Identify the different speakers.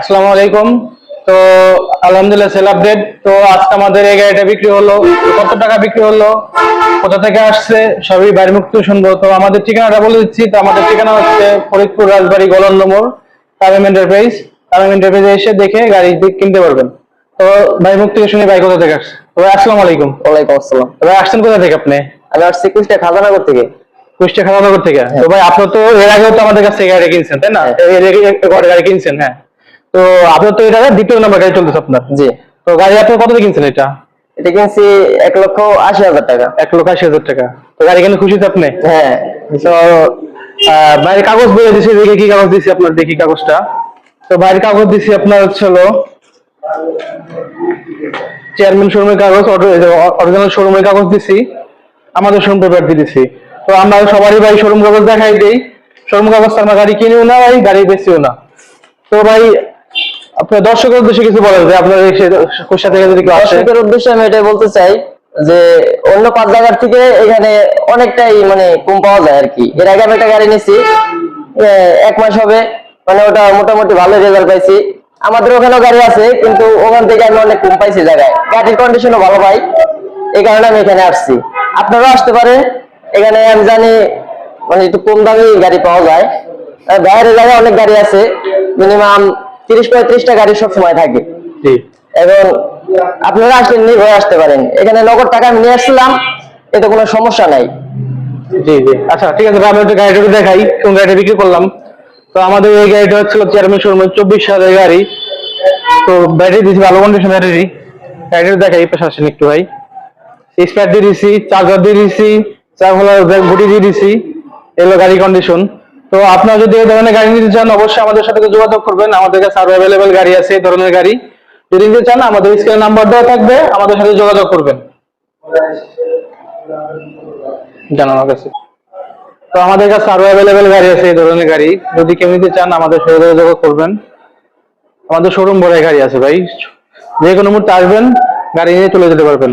Speaker 1: আসসালামু আলাইকুম। তো আলহামদুলিল্লাহ সেল আপডেট তো আজকে আমাদের এই গাড়িটা বিক্রি হলো। কত টাকা বিক্রি হলো? কোথা থেকে আসছে? সবই বাড়ি মুক্ত শুনব। তো আমাদের ঠিকানাটা বলে দিচ্ছি। তো আমাদের ঠিকানা হচ্ছে ফরিদপুর রাজবাড়ি গোলন্দ মোড় তামিম এন্টারপ্রাইজ তামিম এন্টারপ্রাইজে এসে দেখে গাড়ি কিনতে পারবেন। তো ভাই থেকে শুনে ভাই কোথা থেকে আসছে? তো আসসালামু আলাইকুম।
Speaker 2: ওয়ালাইকুম আসসালাম।
Speaker 1: ভাই আসছেন কোথা থেকে আপনি?
Speaker 2: আমি আসছি কুষ্টিয়া খাজানগর থেকে।
Speaker 1: কুষ্টিয়া খানানগর থেকে? তো ভাই আপনি তো এর আগেও তো আমাদের কাছ গাড়ি কিনছেন তাই না? এর আগে গাড়ি কিনছেন হ্যাঁ। তো আপনার তো এটা দ্বিতীয় নম্বর গাড়ি চলতেছে আপনার।
Speaker 2: জি।
Speaker 1: তো গাড়ি আপনি কত কিনছেন এটা?
Speaker 2: এটা কিনছি এক লক্ষ আশি হাজার টাকা।
Speaker 1: এক লক্ষ আশি হাজার টাকা। তো গাড়ি কিনে খুশি তো আপনি?
Speaker 2: হ্যাঁ।
Speaker 1: তো কাগজ বলে দিছি দেখি কি কাগজ দিছি আপনার দেখি কাগজটা। তো বাইরের কাগজ দিছি আপনার হচ্ছে হলো চেয়ারম্যান শোরুমের কাগজ অরিজিনাল শোরুমের কাগজ দিছি আমাদের শোরুম পেপার দিয়ে দিছি। তো আমরা সবারই ভাই শোরুম কাগজ দেখাই দেই। শোরুম কাগজ আমরা গাড়ি কিনিও না, ভাই, গাড়ি বেচিও না। তো ভাই, আপনার দর্শকের উদ্দেশ্যে কিছু বলেন যে আপনার কোষা থেকে যদি
Speaker 2: দর্শকের উদ্দেশ্যে আমি এটাই বলতে চাই যে অন্য পাঁচ জায়গার থেকে এখানে অনেকটাই মানে কম পাওয়া যায় আর কি এর আগে আমি একটা গাড়ি নিয়েছি এক মাস হবে মানে ওটা মোটামুটি ভালো রেজাল্ট পাইছি। আমাদের ওখানেও গাড়ি আছে, কিন্তু ওখান থেকে আমি অনেক কম পাইছি জায়গায়। গাড়ির কন্ডিশনও ভালো পাই এই কারণে আমি এখানে আসছি। আপনারাও আসতে পারেন এখানে আমি জানি মানে একটু কম দামি গাড়ি পাওয়া যায়। আর বাইরের জায়গায় অনেক গাড়ি আছে মিনিমাম তিরিশ পঁয়ত্রিশটা গাড়ি সব সময় থাকে এবং আপনারা আসলে নির্ভয় আসতে পারেন। এখানে নগদ টাকা আমি নিয়ে আসছিলাম এতে কোনো সমস্যা নাই।
Speaker 1: জি জি। আচ্ছা ঠিক আছে আমি একটু গাড়িটা দেখাই কোন গাড়িটা বিক্রি করলাম। তো আমাদের এই গাড়িটা হচ্ছিল চেয়ারম্যান শোরুমের চব্বিশ সালের গাড়ি। তো ব্যাটারি দিয়েছি ভালো কন্ডিশন ব্যাটারি। গাড়িটা দেখাই পাশে আসেন একটু ভাই। স্পেয়ার দিয়ে দিয়েছি চার্জার দিয়ে দিয়েছি চার হলো গুটি দিয়ে দিয়েছি এগুলো গাড়ি কন্ডিশন তো আপনারা যদি এই ধরনের গাড়ি নিতে চান, অবশ্যই আমাদের সাথে যোগাযোগ করবেন। আমাদের কাছে আরও অ্যাভেলেবেল গাড়ি আছে এই ধরনের গাড়ি। যদি নিতে চান, আমাদের স্ক্রিনে নাম্বার দেওয়া থাকবে, আমাদের সাথে যোগাযোগ করবেন। জানানোর কাছে। তো আমাদের কাছে আরও অ্যাভেলেবেল গাড়ি আছে এই ধরনের গাড়ি। যদি কেউ নিতে চান, আমাদের সাথে যোগাযোগ করবেন। আমাদের শোরুম ভরে গাড়ি আছে ভাই। যে কোনো মুহূর্তে আসবেন, গাড়ি নিয়ে চলে যেতে পারবেন।